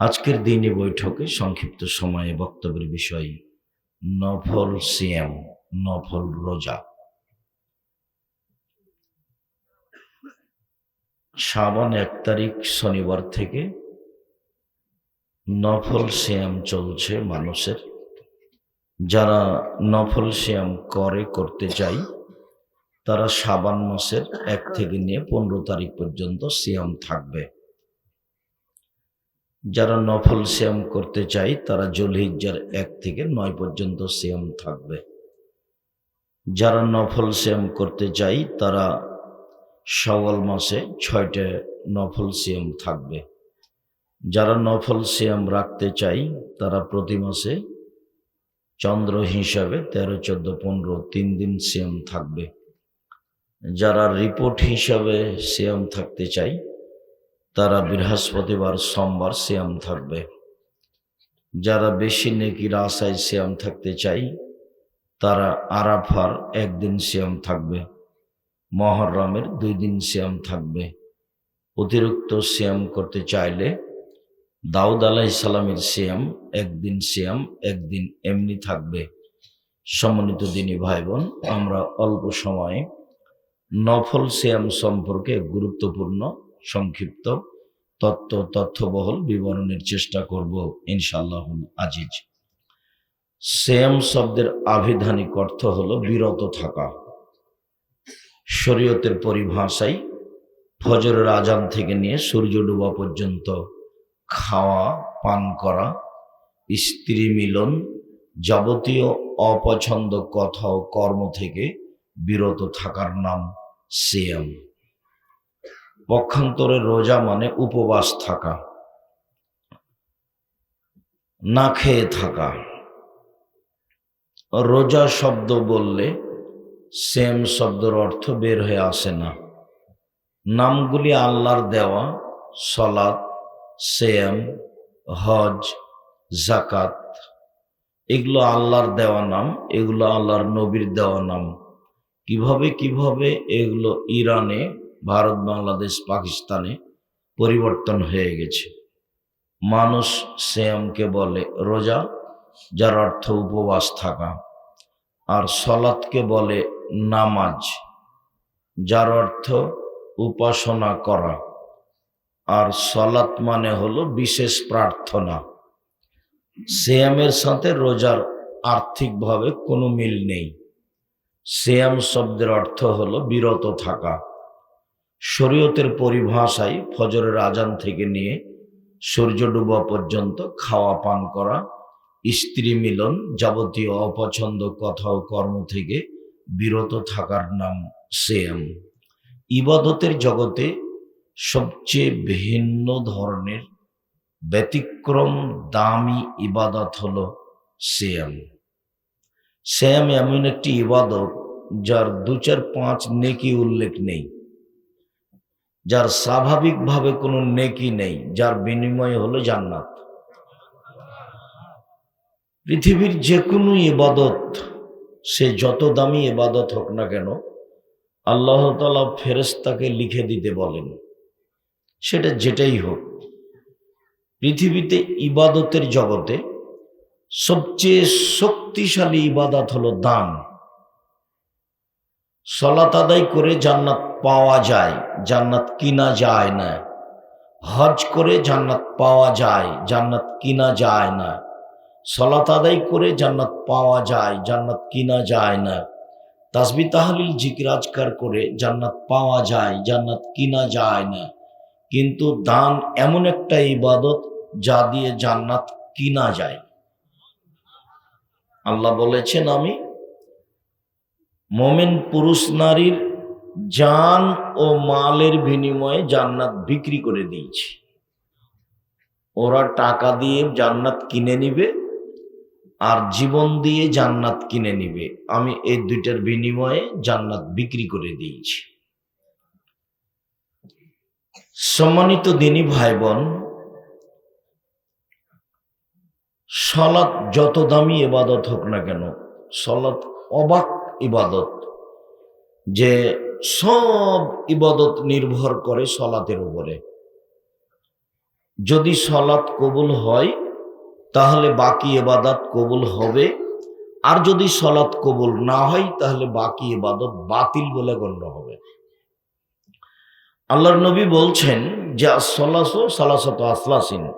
আজকের দিনে বৈঠকে সংক্ষিপ্ত সময়ে বক্তব্যের বিষয় নফল সিয়াম নফল রোজা। শ্রাবণ এক তারিখ শনিবার থেকে নফল সিয়াম চলছে মানুষের। যারা নফল সিয়াম করে, করতে চাই, তারা সাবান মাসের এক থেকে নিয়ে পনেরো তারিখ পর্যন্ত সিয়াম থাকবে। যারা নফল সিয়াম করতে চাই তারা জলহিজ্জার এক থেকে নয় পর্যন্ত সিয়াম থাকবে। যারা নফল শ্যাম করতে চাই তারা সওয়াল মাসে ছয়টা নফল সিয়াম থাকবে। যারা নফল সিয়াম রাখতে চাই তারা প্রতি মাসে চন্দ্র হিসাবে তেরো, চোদ্দ, পনেরো, তিন দিন সিয়াম থাকবে। যারা রিপোর্ট হিসাবে সিয়াম থাকতে চাই তারা বৃহস্পতিবার সোমবার সিয়াম থাকবে। যারা বেশি নেকির আশায় সিয়াম থাকতে চাই তারা আরাফার একদিন সিয়াম থাকবে। মহরমের দুই দিন সিয়াম থাকবে। অতিরিক্ত সিয়াম করতে চাইলে দাউদ আলাহ সালামের সিয়াম একদিন সিয়াম, একদিন এমনি থাকবে। সম্মানিত দিনী ভাই বোন আমরা অল্প সময়ে নফল সিয়াম সম্পর্কে গুরুত্বপূর্ণ সংক্ষিপ্ত তত্ত্ব, তথ্যবহল বিবরণের চেষ্টা করব ইনশাআল্লাহ আজিজ। সিয়াম শব্দের আভিধানিক অর্থ হলো বিরত থাকা। শরীয়তের পরিভাষায় ফজরের আজান থেকে নিয়ে সূর্য ডুবা পর্যন্ত খাওয়া, পান করা, স্ত্রী মিলন যাবতীয় অপছন্দ কথা ও কর্ম থেকে বিরত থাকার নাম সিয়াম পক্ষান্তরে রোজা মানে উপবাস থাকা, না খেয়ে থাকা। রোজা শব্দ বললে সেম শব্দের অর্থ বের হয়ে আসে না। নামগুলি আল্লাহর দেওয়া সলাৎ সেম হজ জাকাত এগুলো আল্লাহর দেওয়া নাম, এগুলো আল্লাহর নবীর দেওয়া নাম। কীভাবে কীভাবে এগুলো ইরানে ভারত, বাংলাদেশ, পাকিস্তানে পরিবর্তন হয়ে গেছে। মানুষ শ্যামকে বলে রোজা, যার অর্থ উপবাস থাকা, আর সলাৎকে বলে নামাজ, যার অর্থ উপাসনা করা। আর সলাৎ মানে হলো বিশেষ প্রার্থনা। শ্যামের সাথে রোজার আর্থিকভাবে কোনো মিল নেই। শ্যাম শব্দের অর্থ হলো বিরত থাকা। শরীয়তের পরিভাষায় ফজরের আজান থেকে নিয়ে সূর্য ডুবা পর্যন্ত খাওয়া পান করা, স্ত্রী মিলন যাবতীয় অপছন্দ কথা ও কর্ম থেকে বিরত থাকার নাম সেম ইবাদতের জগতে সবচেয়ে ভিন্ন ধরনের ব্যতিক্রম, দামি ইবাদত হল সেম শ্যাম এমন একটি ইবাদত যার দু চার পাঁচ নেকি উল্লেখ নেই। যার স্বাভাবিকভাবে কোনো নেকি নেই, যার বিনিময় হলো জান্নাত। পৃথিবীর যে কোনো ইবাদত, সে যত দামি ইবাদত হোক না কেন, আল্লাহ তালা ফেরেস্তাকে লিখে দিতে বলেন, সেটা যেটাই হোক। পৃথিবীতে ইবাদতের জগতে সবচেয়ে শক্তিশালী ইবাদত হলো দান। সলাত আদায় করে জান্নাত পাওয়া যায়, জান্নাত কিনা যায় না। হজ করে জান্নাত পাওয়া যায়, জান্নাত কিনা যায় না। সলাত আদায় করে জান্নাত পাওয়া যায়, জান্নাত কিনা যায় না। তাসবি তাহলিল জিকিরাজকার করে জান্নাত পাওয়া যায়, জান্নাত কিনা যায় না। কিন্তু দান এমন একটা ইবাদত যা দিয়ে জান্নাত কিনা যায়। আল্লাহ বলেছেন, আমি মোমেন পুরুষ নারীর জান ও মালের বিনিময়ে জান্নাত বিক্রি করে দিয়েছি। ওরা টাকা দিয়ে জান্নাত কিনে নিবে আর জীবন দিয়ে জান্নাত কিনে নিবে। আমি এই দুইটার বিনিময়ে জান্নাত বিক্রি করে দিয়েছি। সম্মানিত দিনী ভাই বোন সলাৎ যত দামি এবাদত হোক না কেন সলাৎ অবাক ইবাদত। যে সব ইবাদত নির্ভর করে সলাতের উপরে। যদি সলাৎ কবুল হয়, তাহলে বাকি এবাদত কবুল হবে। আর যদি সলাৎ কবুল না হয়, তাহলে বাকি এবাদত বাতিল বলে গণ্য হবে। আল্লাহর নবী বলছেন যে সলাস সালাসত আসলাসিন।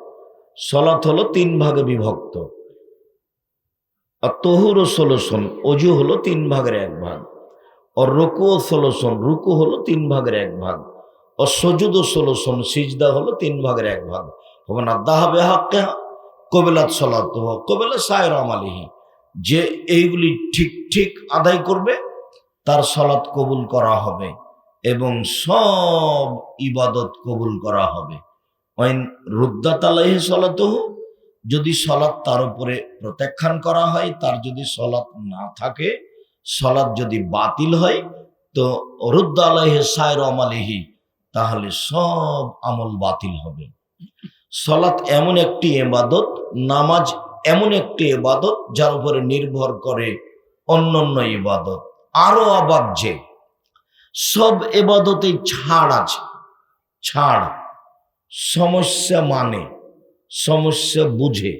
সলাৎ হলো তিন ভাগে বিভক্ত। আর তহুর ও ষোলোশন অজু হলো তিন ভাগের এক ভাগ। ও রুকু ও ষোলোশন রুকু হলো তিন ভাগের এক ভাগ। ও সজুদ ও ষোলোশন সিজদা হলো তিন ভাগের এক ভাগ। হবে না, দাহাবে হাক্কে কবেলাত সলাত কবেলা সায়র আমালিহি। যে এইগুলি ঠিক ঠিক আদায় করবে, তার সলাৎ কবুল করা হবে এবং সব ইবাদত কবুল করা হবে। ওয়াইন রুদ্দাত আলাইহি সলাতহু যদি সলাৎ তার উপরে প্রত্যাখ্যান করা হয়, তার যদি সলাৎ না থাকে, সলাৎ যদি বাতিল হয়, তো রুদ্দ আলাইহে সায়র আমালিহি, তাহলে সব আমল বাতিল হবে। সলাৎ এমন একটি এবাদত নামাজ এমন একটি এবাদত যার উপরে নির্ভর করে অন্যান্য ইবাদত। আরও অবাক যে, সব এবাদতে ছাড় আছে। ছাড়, সমস্যা মানে সমস্যা বুঝে।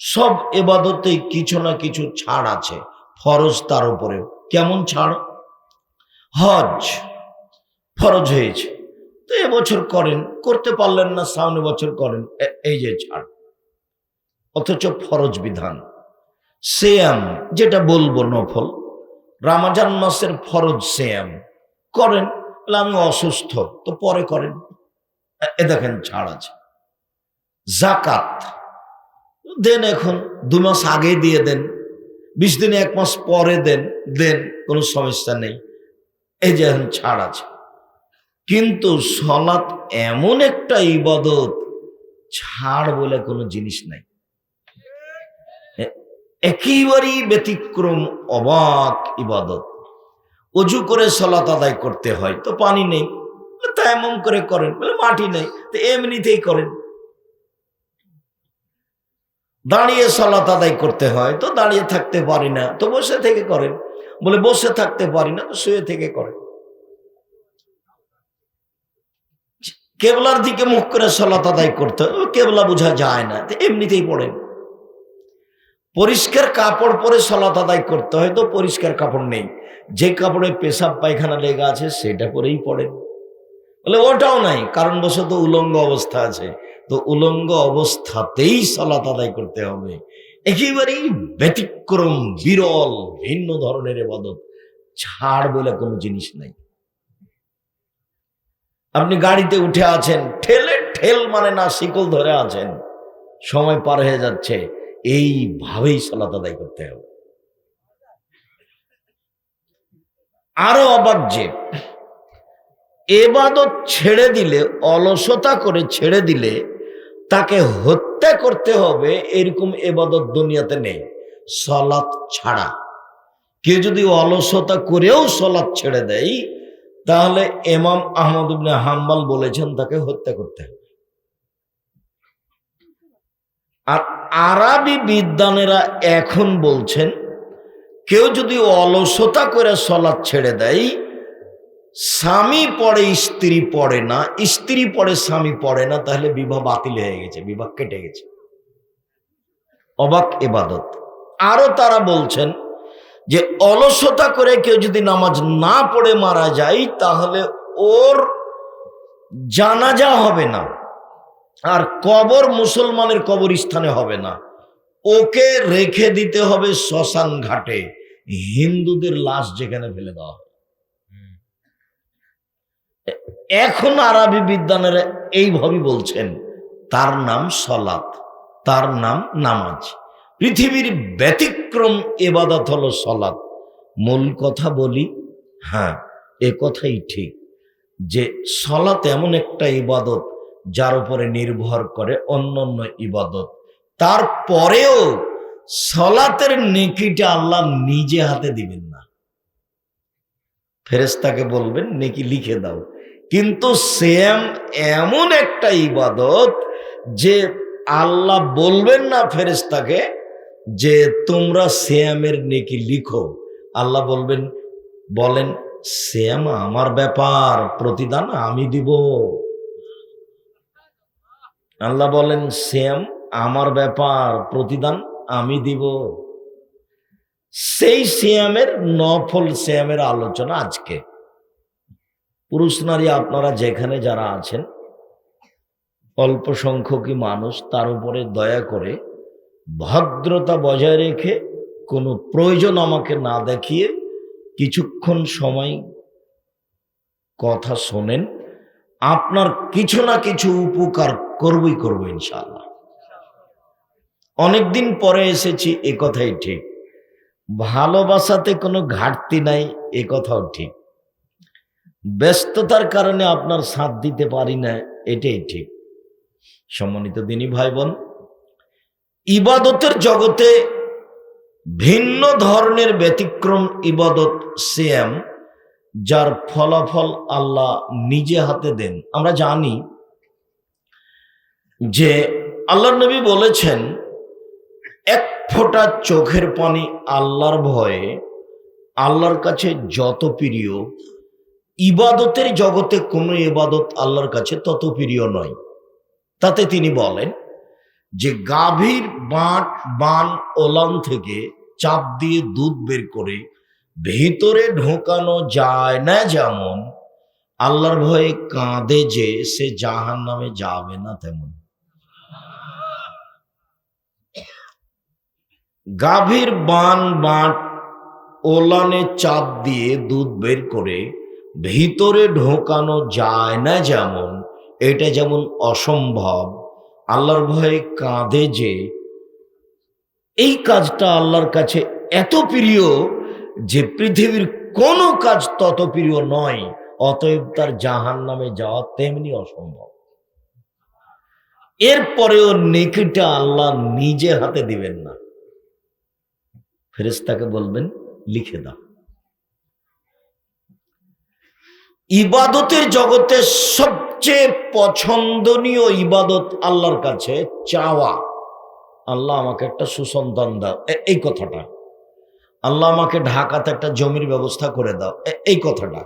সব এবাদতেই কিছু না কিছু ছাড় আছে, ফরজ তার উপরেও। কেমন ছাড়? হজ ফরজ হয়েছে। তো এবছর করেন, করতে পারলেন না, সামনে বছর করেন এই যে ছাড়। অথচ ফরজ বিধান। সেয়াম, যেটা বলব নফল, রামাজান মাসের ফরজ সেয়াম। করেন আমি অসুস্থ, তো পরে করেন। এ দেখেন ছাড় আছে। জাকাত দেন এখন দু মাস আগে দিয়ে দেন, বিশ দিনে এক মাস পরে দেন দেন কোনো সমস্যা নেই। এই যে এখন ছাড় আছে। কিন্তু সলাৎ এমন একটা ইবাদত, ছাড় বলে কোনো জিনিস নাই। একেবারেই ব্যতিক্রম, অবাক ইবাদত। অজু করে সলাত আদায় করতে হয়, তো পানি নেই। তা এমন করে করেন, বলে মাটি নেই, তো এমনিতেই করেন। দাঁড়িয়ে সলাত আদায় করতে হয়, তো দাঁড়িয়ে থাকতে পারি না, তো বসে থেকে করেন। বলে, বসে থাকতে পারি না, তো শুয়ে থেকে করেন। কেবলার দিকে মুখ করে সলাত আদায় করতে কেবলা বোঝা যায় না এমনিতেই পড়েন। পরিষ্কার কাপড় পরে সলাত আদায় করতে হয়, তো পরিষ্কার কাপড় নেই। যে কাপড়ে পেশাব, পায়খানা লেগে আছে, সেটা পরেই পড়েন। বলে ওটাও নাই, কারণ বশত উলঙ্গ অবস্থা আছে। তো উলঙ্গ অবস্থাতেই সলাত আদায় করতে হবে। একেবারেই ব্যতিক্রম, বিরল, ভিন্ন ধরনের এবাদত। ছাড় বলে কোনো জিনিস নাই। আপনি গাড়িতে উঠে আছেন, ঠেলে ঠেল মানে না, শিকল ধরে আছেন। সময় পার হয়ে যাচ্ছে, এইভাবেই সলাত আদায় করতে হবে। আরও অবাক যে এবাদত ছেড়ে দিলে, অলসতা করে ছেড়ে দিলে, তাকে হত্যা করতে হবে, এরকম এবাদত দুনিয়াতে নেই। সলাৎ ছাড়া। কেউ যদি অলসতা করেও সলাৎ ছেড়ে দেয়, তাহলে এমাম আহমদ হাম্বাল বলেছেন তাকে হত্যা করতে হবে। আর আরবি বিদ্বানেরা এখন বলছেন, কেউ যদি অলসতা করে সলাৎ ছেড়ে দেয় স্বামী পড়ে, স্ত্রী পড়ে না। স্ত্রী পড়ে, স্বামী পড়ে না, তাহলে বিবাহ বাতিল হয়ে গেছে, বিবাহ কেটে গেছে। অবাক এবাদত। আরও তারা বলছেন যে, অলসতা করে কেউ যদি নামাজ না পড়ে মারা যায়, তাহলে ওর জানাজা হবে না, আর কবর মুসলমানের কবরস্থানে হবে না। ওকে রেখে দিতে হবে শ্মশান ঘাটে। হিন্দুদের লাশ যেখানে ফেলে দেওয়া হয় এখন আরবি বিদ্যানেরা এইভাবে বলছেন, তার নাম সলাত, তার নাম নামাজ। পৃথিবীর ব্যতিক্রম এবাদত হলো সলাত। মূল কথা বলি হ্যাঁ এ কথাই ঠিক যে সলাত এমন একটা ইবাদত যার উপরে নির্ভর করে অন্যান্য ইবাদত। তারপরেও সলাতের নেকিটা আল্লাহ নিজে হাতে দিবেন না। ফেরেস্তাকে বলবেন, নেকি লিখে দাও। কিন্তু সেম এমন একটা ইবাদত যে আল্লাহ বলবেন না ফেরেস্তাকে যে তোমরা শ্যামের নেকি লিখো। আল্লাহ বলবেন, বলেন শ্যাম আমার ব্যাপার, প্রতিদান আমি দিব। আল্লাহ বলেন শ্যাম আমার ব্যাপার, প্রতিদান আমি দিব। সেই শ্যামের নফল শ্যামের আলোচনা আজকে। পুরুষ নারী আপনারা যেখানে যারা আছেন, অল্প সংখ্যকই মানুষ, তার উপরে দয়া করে ভদ্রতা বজায় রেখে কোনো প্রয়োজন আমাকে না দেখিয়ে কিছুক্ষণ সময় কথা শোনেন। আপনার কিছু না কিছু উপকার করবই করব ইনশাআল্লাহ। অনেকদিন পরে এসেছি, এ কথাই ঠিক। ভালোবাসাতে কোনো ঘাটতি নাই, এ কথাও ঠিক। ব্যস্ততার কারণে আপনার সাথ দিতে পারি না, এটাই ঠিক। সম্মানিত দিনী ভাই বোন ইবাদতের জগতে ভিন্ন ধরনের ব্যতিক্রম ইবাদত সিয়াম, যার ফলাফল আল্লাহ নিজে হাতে দেন। আমরা জানি যে আল্লাহ নবী বলেছেন, এক ফোঁটা চোখের পানি আল্লাহর ভয়ে আল্লাহর কাছে যত প্রিয় ইবাদতের জগতে কোনো ইবাদত আল্লাহর কাছে তত প্রিয় নয়। তাতে তিনি বলেন যে গাভীর বাঁট, বান ওলান থেকে চাপ দিয়ে দুধ বের করে ভেতরে ঢোকানো যায় না যেমন আল্লাহর ভয়ে কাঁদে যে সে জাহান নামে যাবে না তেমন। গাভীর বান, বাঁট ওলানে চাপ দিয়ে দুধ বের করে ভিতরে ঢোকানো যায় না যেমন, এটা যেমন অসম্ভব। আল্লাহর ভয়ে কাঁদে যে, এই কাজটা আল্লাহর কাছে এত প্রিয় যে পৃথিবীর কোনো কাজ তত প্রিয় নয়, অতএব তার জাহান নামে যাওয়া তেমনি অসম্ভব। এরপরেও নেকিটা আল্লাহ নিজে হাতে দিবেন না। ফেরেস্তাকে বলবেন, লিখে দাও। ইবাদতের জগতে সবচেয়ে পছন্দনীয় ইবাদত আল্লাহর কাছে চাওয়া। আল্লাহ আমাকে একটা সুসন্তান দাও। এই কথাটা। আল্লাহ আমাকে ঢাকাতে একটা জমির ব্যবস্থা করে দাও। এই কথাটা।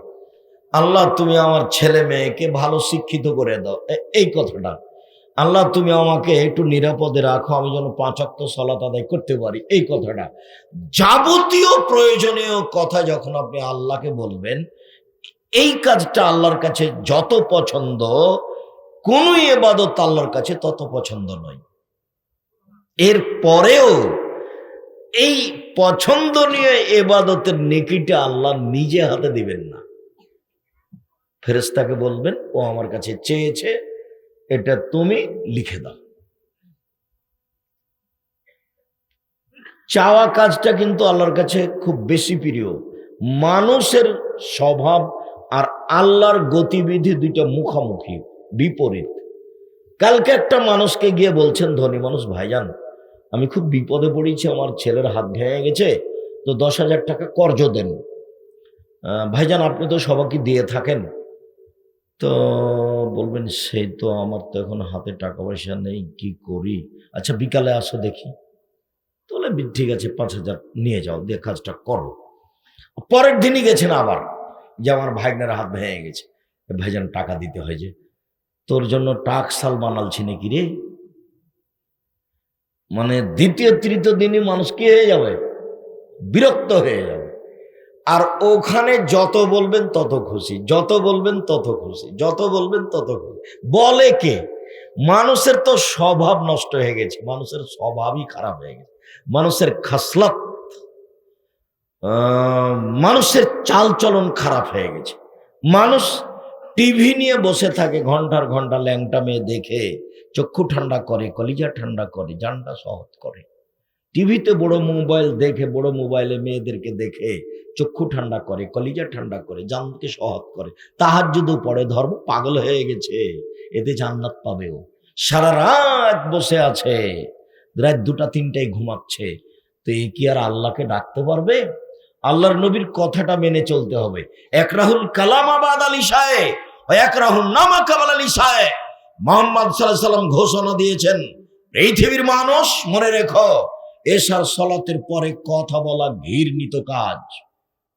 আল্লাহ তুমি আমার ছেলে মেয়েকে ভালো শিক্ষিত করে দাও। এই কথাটা। আল্লাহ তুমি আমাকে একটু নিরাপদে রাখো, আমি যেন পাঁচাত্ত সলাত আদায় করতে পারি। এই কথাটা। যাবতীয় প্রয়োজনীয় কথা যখন আপনি আল্লাহকে বলবেন এই কাজটা আল্লাহর কাছে যত পছন্দ কোন এবাদত আল্লাহর কাছে তত পছন্দ নয়। এর পরেও এই পছন্দনীয় এবাদতের নেকিটা আল্লাহ নিজে হাতে দিবেন না। ফেরেস্তাকে বলবেন, ও আমার কাছে চেয়েছে, এটা তুমি লিখে দাও। চাওয়া কাজটা কিন্তু আল্লাহর কাছে খুব বেশি প্রিয়। মানুষের স্বভাব আর আল্লাহর গতিবিধি দুইটা মুখামুখি, বিপরীত। কালকে একটা মানুষকে গিয়ে বলছেন, ধনী মানুষ, ভাইজান, আমি খুব বিপদে পড়েছি, আমার ছেলের হাত ভেঙে গেছে, তো দশ হাজার টাকা কর্জ দেন। ভাইজান, আপনি তো সবাইকে দিয়ে থাকেন। তো বলবেন সেই তো আমার তো এখন হাতে টাকা পয়সা নেই, কি করি? আচ্ছা বিকালে আসো দেখি। তাহলে ঠিক আছে, পাঁচ হাজার নিয়ে যাও, দিয়ে কাজটা করো। পরের দিনই গেছেন আবার। যে আমার ভাইগনার হাত ভেঙে গেছে। ভাইজান টাকা দিতে হয় যে। তোর জন্য টাক সাল বানালছি নাকি রে? মানে দ্বিতীয়, তৃতীয় দিনই মানুষ কি হয়ে যাবে? বিরক্ত হয়ে যাবে। আর ওখানে যত বলবেন তত খুশি, যত বলবেন তত খুশি, যত বলবেন তত খুশি। বলে কে? মানুষের তো স্বভাব নষ্ট হয়ে গেছে, মানুষের স্বভাবই খারাপ হয়ে গেছে। মানুষের খাসলাত মানুষের চালচলন খারাপ হয়ে গেছে। মানুষ টিভি নিয়ে বসে থাকে, ঘণ্টার ঘণ্টা ল্যাংটা মেয়ে দেখে, চক্ষু ঠান্ডা করে, কলিজা ঠান্ডা করে, জানটা সহজ করে। টিভিতে বড় মোবাইল দেখে, বড় মোবাইলে মেয়েদেরকে দেখে, চক্ষু ঠান্ডা করে, কলিজা ঠান্ডা করে, জানকে সহজ করে। তাহার যদি পড়ে, ধর্ম পাগল হয়ে গেছে, এতে জান্নাত পাবেও। সারা রাত বসে আছে, রাত দুটা তিনটায় ঘুমাচ্ছে, তো এ কি আর আল্লাহকে ডাকতে পারবে? আল্লাহর নবীর কথাটা মেনে চলতে হবে। এক রাহুল কালাম আবাদ আলী সাহে এক রাহুল নামা কামাল আলী সাহে মোহাম্মদ সাল্লাহ সাল্লাম ঘোষণা দিয়েছেন, পৃথিবীর মানুষ মনে রেখো এসার সলাতের পরে কথা বলা ঘৃণিত কাজ।